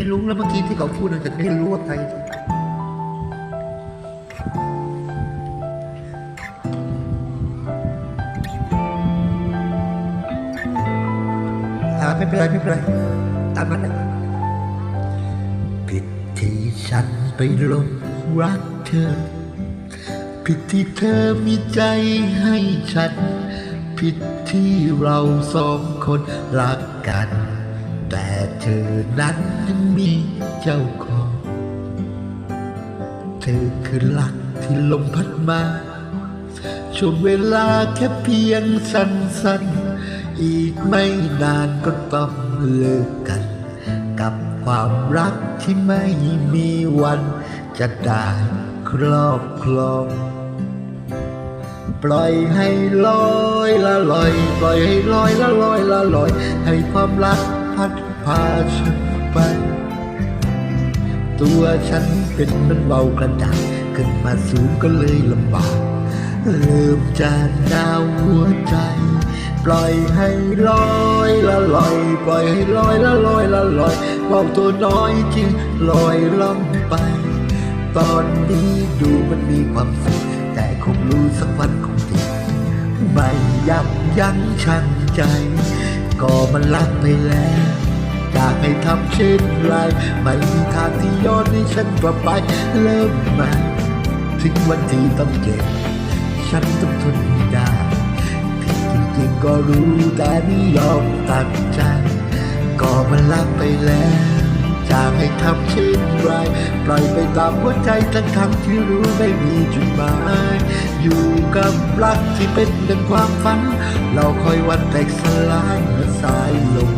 ไม่รู้แล้วเมื่อกี้ที่เขาพูดเราจะไม่รู้ว่าใครอ่าไม่เป็นไรไม่เป็นไรตามนั้นะผิดที่ฉันไปหลงรักเธอ ผิดที่เธอมีใจให้ฉัน ผิดที่เราสองคนรักกัน แต่เธอนั้นยังมีเจ้าของ เธอคือหลักที่ลมพัดมาช่วงเวลาแค่เพียงสั้นๆ อีกไม่นานก็ต้องเลิกกัน กับความรักที่ไม่มีวัน จะได้ครอบครอง ปล่อยให้ลอยละลอย ปล่อยให้ลอยละลอยละลอย ให้ความรัก พัดพาฉันไป ตัวฉันเป็นมันเบากระดาษขึ้นมาสูงก็เลยลำบากเริ่มจะหนาวหัวใจ ปล่อยให้ลอยละลอย ปล่อยให้ลอยละลอยละลอยเบาตัวน้อยจึงลอยล่องไป ตอนนี้ดูมันมีความสุขแต่คงรู้สักวันคงติดไม่ยับยั้งชั่งใจ ก็มันรักไปแล้ว อยากให้ทำเช่นไร ไม่มีทางที่ย้อนให้ฉันกลับไปเริ่มใหม่ถึงวันที่ต้องเจ็บ ฉันต้องทนให้ได้ผิดจริงๆก็รู้แต่ไม่ยอมตัดใจ ก็มันรักไปแล้วจะให้ทำเช่นไร ปล่อยไปตามหัวใจทั้งทั้งที่รู้ไม่มีจุดหมาย กับรักที่เป็นดังความฝัน เราคอยวันแตกสลายเมื่อสายลง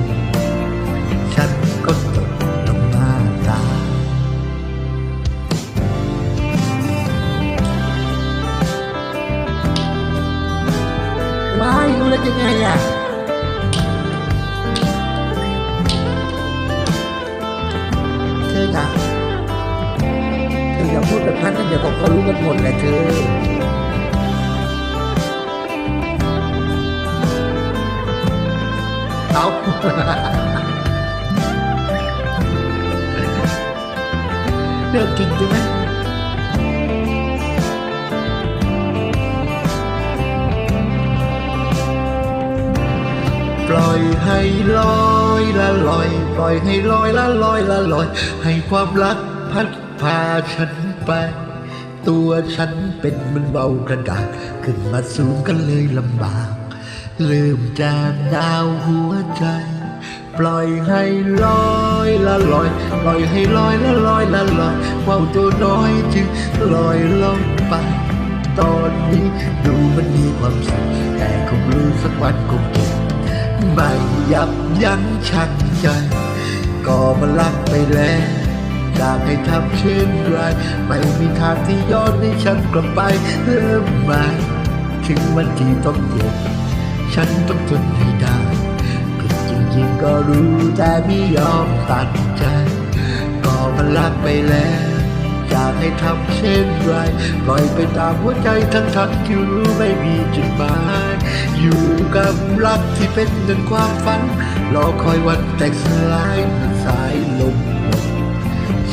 ฉันก็ตกลงมาตายไม่รู้แล้วยังไงอะเธอค่ะเธออย่าพูดแบบนั้นเดี๋ยวเขาก็รู้กันหมดแหละเธอ เอาเรื่องจริงใช่ไหมปล่อยให้ลอยละลอย ปล่อยให้ลอยละลอยละลอย ให้ความรักพัดพาฉันไป ตัวฉันเป็นเหมันเบากระดาษขึ้นมาสูงกันเลยลำบาก เริ่มจะหนาวหัวใจ ปล่อยให้ลอยละลอย ปล่อยให้ลอยละลอยละลอยว่าวตัวน้อยจึงลอยลงไป ตอนนี้ดูมันมีความสุขแต่คงรู้สักวันคงเก็บไม่ยับยั้งชั่งใจ ก็มันรักไปแล้วอยากให้ทำเช่นไร ไม่มีทางที่ย้อนให้ฉันกลับไปเริ่มใหม่ถึงวันที่ต้องเจ็บ ฉันต้องทนให้ได้ผิดจริงๆก็รู้แต่ไม่ยอมตัดใจ ก็มันรักไปแล้วอยากให้ทำเช่นไรปล่อยไปตามหัวใจทั้งทังที่รู้ไม่มีจุดหมาย อยู่กับรักที่เป็นดังความฝัน รอคอยวันแตกสลายเมื่อสายลม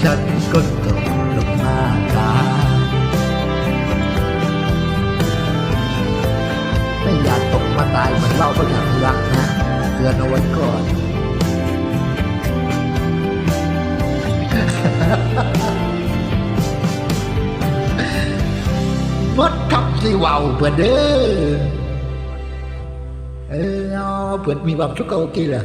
ฉันก็ตกลงมาตายายเราก็อยากรักนะเตือนเอาไว้ก่อนบดทับสิเว้าเพื่อนเด้อเออเอาเพื่อนมีความสุขก็โอเคแหละ